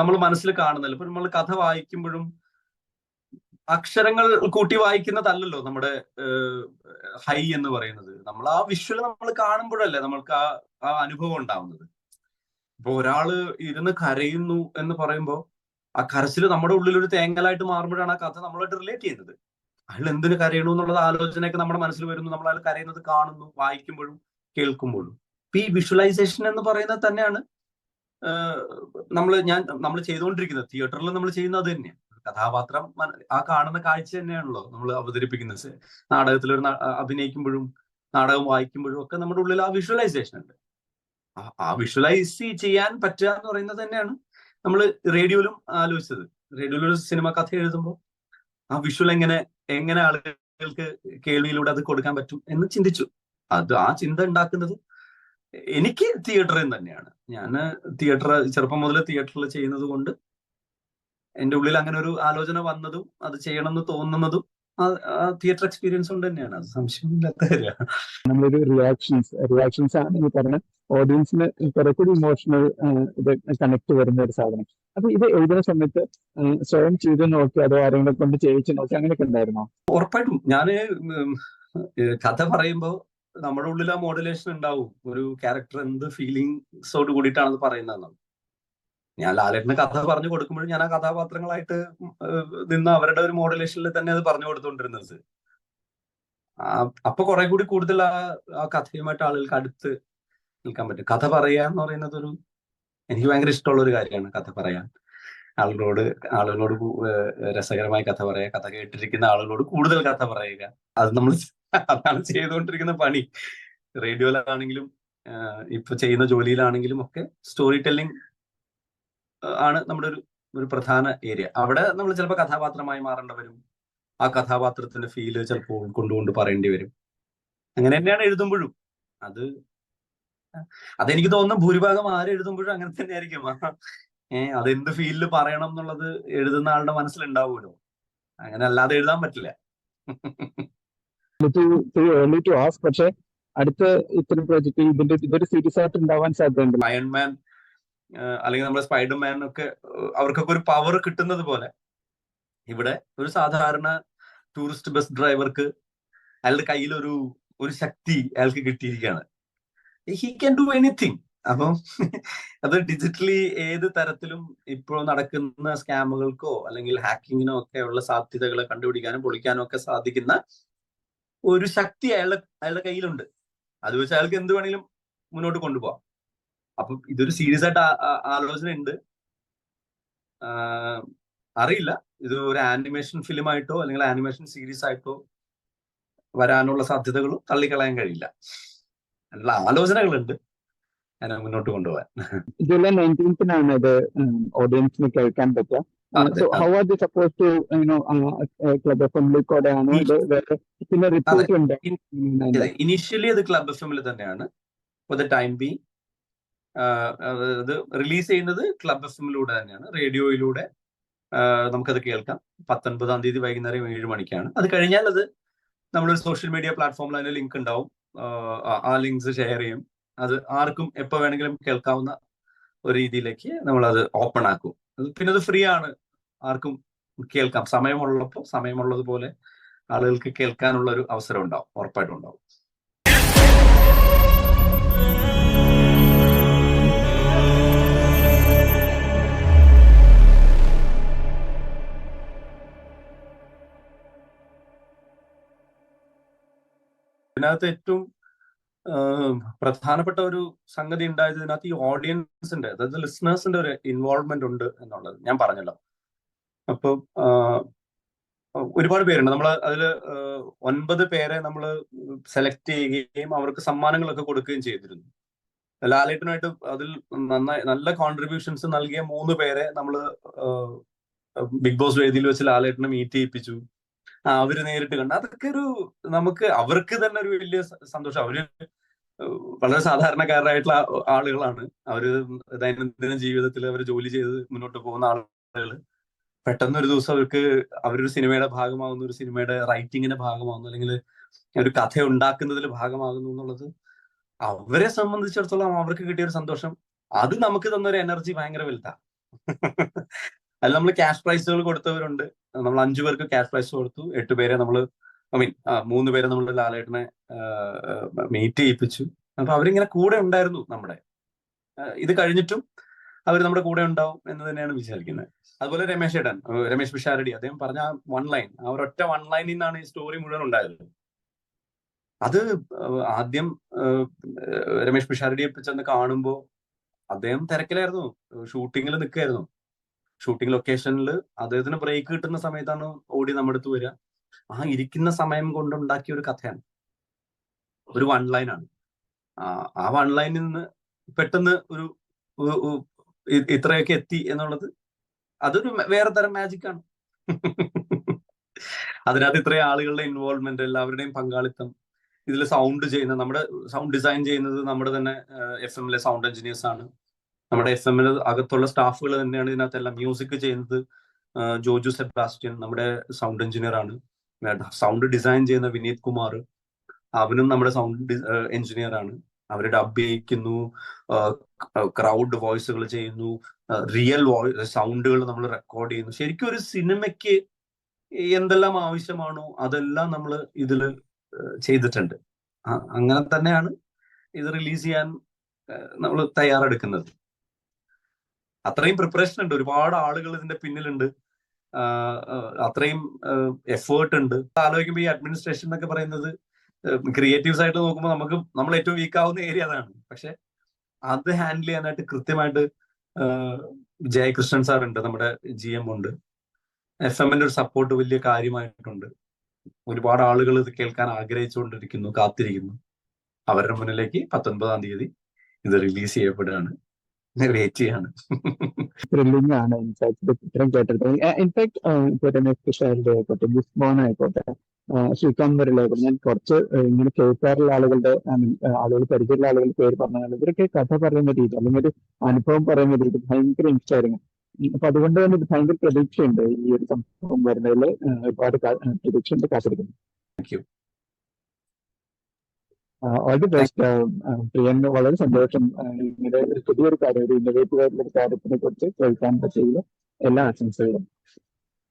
നമ്മൾ മനസ്സിൽ കാണുന്നില്ല ഇപ്പൊ നമ്മൾ കഥ വായിക്കുമ്പോഴും അക്ഷരങ്ങൾ കൂട്ടി വായിക്കുന്നതല്ലല്ലോ നമ്മുടെ ഹൈ എന്ന് പറയുന്നത്. നമ്മൾ ആ വിഷ്വൽ നമ്മൾ കാണുമ്പോഴല്ലേ നമ്മൾക്ക് ആ ആ അനുഭവം ഉണ്ടാവുന്നത്. ഇപ്പൊ ഒരാൾ ഇരുന്ന് കരയുന്നു എന്ന് പറയുമ്പോൾ ആ കരച്ചിൽ നമ്മുടെ ഉള്ളിൽ ഒരു തേങ്ങലായിട്ട് മാറുമ്പോഴാണ് ആ കഥ നമ്മളായിട്ട് റിലേറ്റ് ചെയ്യുന്നത്. അയാൾ എന്തിനു കരയണു എന്നുള്ളത് ആലോചനയൊക്കെ നമ്മുടെ മനസ്സിൽ വരുന്നു. നമ്മൾ അയാൾ കരയുന്നത് കാണുന്നു വായിക്കുമ്പോഴും കേൾക്കുമ്പോഴും. ഈ വിഷ്വലൈസേഷൻ എന്ന് പറയുന്നത് തന്നെയാണ് നമ്മൾ ഞാൻ നമ്മൾ ചെയ്തുകൊണ്ടിരിക്കുന്നത്. തിയേറ്ററിൽ നമ്മൾ ചെയ്യുന്നത് തന്നെയാണ്. കഥാപാത്രം ആ കാണുന്ന കാഴ്ച തന്നെയാണല്ലോ നമ്മൾ അവതരിപ്പിക്കുന്നത്. നാടകത്തിൽ ഒരു അഭിനയിക്കുമ്പോഴും നാടകം വായിക്കുമ്പോഴും ഒക്കെ നമ്മുടെ ഉള്ളിൽ ആ വിഷ്വലൈസേഷൻ ഉണ്ട്. ആ- ആ വിഷ്വലൈസ് ചെയ്യാൻ പറ്റുക എന്ന് പറയുന്നത് തന്നെയാണ് നമ്മൾ റേഡിയോയിലും ആലോചിച്ചത്. റേഡിയോയിൽ ഒരു സിനിമ കഥ എഴുതുമ്പോൾ ആ വിഷ്വൽ എങ്ങനെ എങ്ങനെ ആളുകൾക്ക് കേൾവിയിലൂടെ അത് കൊടുക്കാൻ പറ്റും എന്ന് ചിന്തിച്ചു. അത് ആ ചിന്ത ഉണ്ടാക്കുന്നത് എനിക്ക് തിയേറ്ററിൽ തന്നെയാണ്. ഞാൻ തിയേറ്റർ ചെറുപ്പം മുതൽ തിയേറ്ററിൽ ചെയ്യുന്നത് കൊണ്ട് എന്റെ ഉള്ളിൽ അങ്ങനെ ഒരു ആലോചന വന്നതും അത് ചെയ്യണം എന്ന് തോന്നുന്നതും ആ തിയേറ്റർ എക്സ്പീരിയൻസ് കൊണ്ട് തന്നെയാണ്. അത് സംശയമില്ലാത്ത നമ്മളൊരു റിയാക്ഷൻസ് റിയാക്ഷൻസ് ആണ് ഈ പറഞ്ഞ ഓഡിയൻസിന് കുറെ കൂടി ഇമോഷണൽ ഇത് കണക്ട് വരുന്ന ഒരു സാധനം. അപ്പൊ ഇത് എഴുതുന്ന സമയത്ത് സ്വയം ചെയ്ത് നോക്കി അതോ ആരെങ്കിലും കൊണ്ട് ചെയ്യിച്ച് നോക്കി അങ്ങനെയൊക്കെ ഉണ്ടായിരുന്നോ? ഉറപ്പായിട്ടും. ഞാൻ കഥ പറയുമ്പോൾ നമ്മുടെ ഉള്ളിൽ ആ മോഡുലേഷൻ ഉണ്ടാവും. ഒരു ക്യാരക്ടർ എന്ത് ഫീലിങ്സോട് കൂടിയിട്ടാണ് അത് പറയുന്നത് ഞാൻ ലാലേട്ടന് കഥ പറഞ്ഞു കൊടുക്കുമ്പോൾ ഞാൻ ആ കഥാപാത്രങ്ങളായിട്ട് നിന്ന് അവരുടെ ഒരു മോഡുലേഷനിൽ തന്നെ അത് പറഞ്ഞു കൊടുത്തുകൊണ്ടിരുന്നത്. അപ്പൊ കുറെ കൂടി കൂടുതൽ ആ കഥയുമായിട്ട് ആളുകൾക്ക് അടുത്ത് നിൽക്കാൻ പറ്റും. കഥ പറയുക എന്ന് പറയുന്നത് ഒരു എനിക്ക് ഭയങ്കര ഇഷ്ടമുള്ള ഒരു കാര്യമാണ് കഥ പറയാൻ. ആളുകളോട് ആളുകളോട് രസകരമായ കഥ പറയുക കഥ കേട്ടിരിക്കുന്ന ആളുകളോട് കൂടുതൽ കഥ പറയുക. അത് നമ്മൾ അതാണ് ചെയ്തുകൊണ്ടിരിക്കുന്ന പണി. റേഡിയോയിലാണെങ്കിലും ഇപ്പൊ ചെയ്യുന്ന ജോലിയിലാണെങ്കിലും ഒക്കെ സ്റ്റോറി ടെല്ലിംഗ് ആണ് നമ്മുടെ ഒരു ഒരു പ്രധാന ഏരിയ അവിടെ നമ്മൾ ചിലപ്പോൾ കഥാപാത്രമായി മാറേണ്ടി വരും ആ കഥാപാത്രത്തിന്റെ ഫീൽ ചിലപ്പോൾ ഉൾക്കൊണ്ടുകൊണ്ട് പറയേണ്ടി വരും. അങ്ങനെ തന്നെയാണ് എഴുതുമ്പോഴും. അത് അതെനിക്ക് തോന്നുന്നു ഭൂരിഭാഗം ആര് എഴുതുമ്പോഴും അങ്ങനെ തന്നെ ആയിരിക്കും ഏഹ് അതെന്ത് ഫീലിൽ പറയണം എന്നുള്ളത് എഴുതുന്ന ആളുടെ മനസ്സിലുണ്ടാവുമല്ലോ. അങ്ങനെ അല്ലാതെ എഴുതാൻ പറ്റില്ല. ഏർലി അടുത്ത ഇത്തരം പ്രോജക്റ്റ് ഇതിന്റെ ഇതൊരു സീരീസ് ആയിട്ട് ഉണ്ടാവാൻ സാധ്യതയുണ്ട് അയൺമാൻ അല്ലെങ്കിൽ നമ്മുടെ സ്പൈഡർമാൻ ഒക്കെ അവർക്കൊക്കെ ഒരു പവർ കിട്ടുന്നത് പോലെ ഇവിടെ ഒരു സാധാരണ ടൂറിസ്റ്റ് ബസ് ഡ്രൈവർക്ക് അയാളുടെ കയ്യിൽ ഒരു ഒരു ശക്തി അയാൾക്ക് കിട്ടിയിരിക്കുകയാണ്. ഹി ക്യാൻ ഡു എനിത്തിങ് അപ്പം അത് ഡിജിറ്റലി ഏത് തരത്തിലും ഇപ്പോൾ നടക്കുന്ന സ്കാമുകൾക്കോ അല്ലെങ്കിൽ ഹാക്കിങ്ങിനോ ഒക്കെ ഉള്ള സാധ്യതകളെ കണ്ടുപിടിക്കാനും പൊളിക്കാനും ഒക്കെ സാധിക്കുന്ന ഒരു ശക്തി അയാളുടെ അയാളുടെ കയ്യിലുണ്ട്. അത് വെച്ച് അയാൾക്ക് എന്ത് വേണമെങ്കിലും മുന്നോട്ട് കൊണ്ടുപോകാം. അപ്പൊ ഇതൊരു സീരിയസ് ആയിട്ട് ആലോചന ഉണ്ട് അറിയില്ല. ഇത് ഒരു ആനിമേഷൻ ഫിലിം ആയിട്ടോ അല്ലെങ്കിൽ ആനിമേഷൻ സീരീസ് ആയിട്ടോ വരാനുള്ള സാധ്യതകളും തള്ളിക്കളയാൻ കഴിയില്ല. അതിനുള്ള ആലോചനകളുണ്ട്. മുന്നോട്ട് കൊണ്ടുപോകാൻ. ജൂലൈ ഓഡിയൻസിന് കേൾക്കാൻ പറ്റുക. Are they supposed to you know club അസംബ്ലിക്കോടെ ആണോ? ഇത് വേറെ പിന്നെ റിപ്പോർട്ട് ഉണ്ട്? ഇനീഷ്യലി അത്. ക്ലബ് എഫ് എമ്മിൽ തന്നെയാണ്. ഫോർ ദ ടൈം ബി അത് റിലീസ് ചെയ്യുന്നത് ക്ലബ് എഫ് എമ്മിലൂടെ തന്നെയാണ്. റേഡിയോയിലൂടെ നമുക്കത് കേൾക്കാം. പത്തൊൻപതാം തീയതി വൈകുന്നേരം ഏഴ് മണിക്കാണ്. അത് കഴിഞ്ഞാൽ അത് നമ്മളൊരു സോഷ്യൽ മീഡിയ പ്ലാറ്റ്ഫോമിൽ അതിന് ലിങ്ക് ഉണ്ടാവും. ആ- ലിങ്ക്സ് ഷെയർ ചെയ്യും. അത് ആർക്കും എപ്പോ വേണമെങ്കിലും കേൾക്കാവുന്ന ഒരു രീതിയിലേക്ക് നമ്മൾ അത് ഓപ്പൺ ആക്കും. പിന്നെ അത് ഫ്രീ ആണ്. ആർക്കും കേൾക്കാം. സമയമുള്ളപ്പോൾ സമയമുള്ളതുപോലെ ആളുകൾക്ക് കേൾക്കാനുള്ള ഒരു അവസരം ഉണ്ടാവും ഉറപ്പായിട്ടും ഉണ്ടാവും ഇതിനകത്ത് ഏറ്റവും പ്രധാനപ്പെട്ട ഒരു സംഗതി ഉണ്ടായത് ഇതിനകത്ത് ഈ ഓഡിയൻസിന്റെ അതായത് ലിസണേഴ്സിന്റെ ഒരു ഇൻവോൾവ്മെന്റ് ഉണ്ട് എന്നുള്ളത് ഞാൻ പറഞ്ഞല്ലോ. അപ്പൊ ഒരുപാട് പേരുണ്ട്. നമ്മൾ അതിൽ ഒൻപത് പേരെ നമ്മൾ സെലക്ട് ചെയ്യുകയും അവർക്ക് സമ്മാനങ്ങളൊക്കെ കൊടുക്കുകയും ചെയ്തിരുന്നു. ലാലേട്ടനായിട്ട് അതിൽ നന്നായി നല്ല കോൺട്രിബ്യൂഷൻസ് നൽകിയ മൂന്ന് പേരെ നമ്മൾ ബിഗ് ബോസ് വേദിയിൽ വെച്ച് ലാലേട്ടനെ മീറ്റ് ചെയ്യിപ്പിച്ചു. അവർ നേരിട്ട് കണ്ടു. അതൊക്കെ ഒരു നമുക്ക് അവർക്ക് തന്നെ ഒരു വലിയ സന്തോഷം. അവർ വളരെ സാധാരണക്കാരായിട്ടുള്ള ആളുകളാണ്. അവർ ദൈനംദിന ജീവിതത്തിൽ അവർ ജോലി ചെയ്ത് മുന്നോട്ട് പോകുന്ന ആളുകൾ പെട്ടെന്ന് ഒരു ദിവസം അവർക്ക് അവരൊരു സിനിമയുടെ ഭാഗമാകുന്നു ഒരു സിനിമയുടെ റൈറ്റിങ്ങിന്റെ ഭാഗമാകുന്നു അല്ലെങ്കിൽ ഒരു കഥ ഉണ്ടാക്കുന്നതിൽ ഭാഗമാകുന്നു എന്നുള്ളത് അവരെ സംബന്ധിച്ചിടത്തോളം അവർക്ക് കിട്ടിയ ഒരു സന്തോഷം. അത് നമുക്ക് തന്ന ഒരു എനർജി ഭയങ്കര വലുതാ. അതിൽ നമ്മൾ ക്യാഷ് പ്രൈസുകൾ കൊടുത്തവരുണ്ട്. നമ്മൾ അഞ്ചു പേർക്ക് ക്യാഷ് പ്രൈസ് കൊടുത്തു. എട്ട് പേരെ നമ്മൾ ഐ മീൻ മൂന്ന് പേരെ നമ്മൾ ലാലേട്ടനെ മീറ്റ് ചെയ്യിപ്പിച്ചു. അപ്പൊ അവരിങ്ങനെ കൂടെ ഉണ്ടായിരുന്നു നമ്മുടെ. ഇത് കഴിഞ്ഞിട്ടും അവർ നമ്മുടെ കൂടെ ഉണ്ടാവും എന്ന് തന്നെയാണ് വിചാരിക്കുന്നത് അതുപോലെ രമേശ് ഏട്ടൻ രമേശ് പിഷാരടി അദ്ദേഹം പറഞ്ഞ വൺ ലൈൻ ആ ഒരൊറ്റ വൺ ലൈനിൽ നിന്നാണ് ഈ സ്റ്റോറി മുഴുവൻ ഉണ്ടായത്. അത് ആദ്യം രമേശ് പിഷാരടിയെ ചെന്ന് കാണുമ്പോൾ അദ്ദേഹം തിരക്കിലായിരുന്നു. ഷൂട്ടിങ്ങിൽ നിൽക്കുകയായിരുന്നു ഷൂട്ടിംഗ് ലൊക്കേഷനിൽ അദ്ദേഹത്തിന് ബ്രേക്ക് കിട്ടുന്ന സമയത്താണ് ഓടി നമ്മുടെ അടുത്ത് വരിക ആ ഇരിക്കുന്ന സമയം കൊണ്ടുണ്ടാക്കിയ ഒരു കഥയാണ്. ഒരു വൺ ലൈനാണ് ആ വൺ ലൈനിൽ നിന്ന് പെട്ടെന്ന് ഒരു ഇത്രയൊക്കെ എത്തി എന്നുള്ളത് അതൊരു വേറെ തരം മാജിക്കാണ് അതിനകത്ത് ഇത്രയും ആളുകളുടെ ഇൻവോൾവ്മെന്റ് എല്ലാവരുടെയും പങ്കാളിത്തം ഇതിൽ സൗണ്ട് ചെയ്യുന്ന നമ്മുടെ സൗണ്ട് ഡിസൈൻ ചെയ്യുന്നത് നമ്മുടെ തന്നെ എഫ് എമ്മിലെ സൗണ്ട് എഞ്ചിനീയേഴ്സ് ആണ്. നമ്മുടെ എഫ് എമ്മിൽ അകത്തുള്ള സ്റ്റാഫുകൾ തന്നെയാണ് ഇതിനകത്തെല്ലാം. മ്യൂസിക് ചെയ്യുന്നത് ജോജു സെബാസ്റ്റ്യൻ നമ്മുടെ സൗണ്ട് എഞ്ചിനീയർ ആണ്. സൗണ്ട് ഡിസൈൻ ചെയ്യുന്ന വിനീത് കുമാർ അവനും നമ്മുടെ സൗണ്ട് എഞ്ചിനീയർ ആണ്. അവർ ഡബ് ചെയ്യിക്കുന്നു ക്രൗഡ് വോയിസുകൾ ചെയ്യുന്നു റിയൽ വോയിസ് സൗണ്ടുകൾ നമ്മൾ റെക്കോർഡ് ചെയ്യുന്നു. ശരിക്കും ഒരു സിനിമയ്ക്ക് എന്തെല്ലാം ആവശ്യമാണോ അതെല്ലാം നമ്മൾ ഇതിൽ ചെയ്തിട്ടുണ്ട്. അങ്ങനെ തന്നെയാണ് ഇത് റിലീസ് ചെയ്യാൻ നമ്മൾ തയ്യാറെടുക്കുന്നത്. അത്രയും പ്രിപ്പറേഷൻ ഉണ്ട്. ഒരുപാട് ആളുകൾ ഇതിന്റെ പിന്നിലുണ്ട്. അത്രയും എഫേർട്ട് ഉണ്ട്. ആലോചിക്കുമ്പോൾ ഈ അഡ്മിനിസ്ട്രേഷൻ എന്നൊക്കെ പറയുന്നത് ക്രിയേറ്റീവ്സ് ആയിട്ട് നോക്കുമ്പോൾ നമുക്ക് നമ്മൾ ഏറ്റവും വീക്ക് ആവുന്ന ഏരിയ അതാണ്. പക്ഷെ അത് ഹാൻഡിൽ ചെയ്യാനായിട്ട് കൃത്യമായിട്ട് ജയകൃഷ്ണൻ സാർ ഉണ്ട് നമ്മുടെ ജി എം ഉണ്ട്. എഫ് എമ്മിന്റെ ഒരു സപ്പോർട്ട് വലിയ കാര്യമായിട്ടുണ്ട്. ഒരുപാട് ആളുകൾ ഇത് കേൾക്കാൻ ആഗ്രഹിച്ചുകൊണ്ടിരിക്കുന്നു കാത്തിരിക്കുന്നു. അവരുടെ മുന്നിലേക്ക് പത്തൊൻപതാം തീയതി ഇത് റിലീസ് ചെയ്യപ്പെടുകയാണ്. വെയിറ്റ് ചെയ്യാണ്. ത്രില്ലിംഗ് ആണ് ഇൻഫാക്ട് ചിത്രം കേട്ടിട്ട് ഇൻഫാക്ട് ഇപ്പൊ രമേശ് പിഷാരുടെ ആയിക്കോട്ടെ ബിസ്മോൻ ആയിക്കോട്ടെ ശ്രീകാന്ത് വരലായിക്കോട്ടെ ഞാൻ കുറച്ച് ഇങ്ങനെ കേൾക്കാറുള്ള ആളുകളുടെ ആളുകൾ പരിചയമുള്ള ആളുകളുടെ പേര് പറഞ്ഞാൽ ഇവരൊക്കെ കഥ പറയുന്ന രീതി അല്ലെങ്കിൽ ഒരു അനുഭവം പറയുന്ന രീതി ഭയങ്കര ഇൻസ്പയറിംഗ് അപ്പൊ അതുകൊണ്ട് തന്നെ ഭയങ്കര പ്രതീക്ഷയുണ്ട് ഈ ഒരു സംഭവം വരുന്നതിൽ ഒരുപാട് പ്രതീക്ഷയുണ്ട് കാത്തിരിക്കുന്നു. Thank you. All the best. വളരെ സന്തോഷം. ഇങ്ങനെ ഒരു പുതിയൊരു കാര്യം ഒരു ഇന്നോവേറ്റീവ് ആയിട്ടുള്ള ഒരു കാര്യത്തിനെ കുറിച്ച് കേൾക്കാൻ പറ്റിയതിൽ എല്ലാ ആശംസകളും.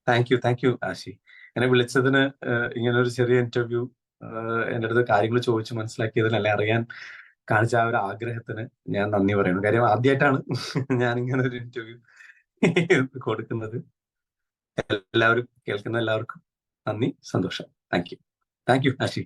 Thank you thank you Ashi. എന്നെ വിളിച്ചതിന് ഇങ്ങനെ ഒരു ചെറിയ ഇന്റർവ്യൂ എന്റെ അടുത്ത് കാര്യങ്ങൾ ചോദിച്ച് മനസ്സിലാക്കിയതിന് അല്ലെ അറിയാൻ കാണിച്ച ആ ഒരു ആഗ്രഹത്തിന് ഞാൻ നന്ദി പറയുന്നു. കാര്യം ആദ്യമായിട്ടാണ് ഞാൻ ഇങ്ങനെ ഒരു ഇന്റർവ്യൂ കൊടുക്കുന്നത്. എല്ലാവരും കേൾക്കുന്ന എല്ലാവർക്കും നന്ദി സന്തോഷം. Thank you. Thank you Ashi.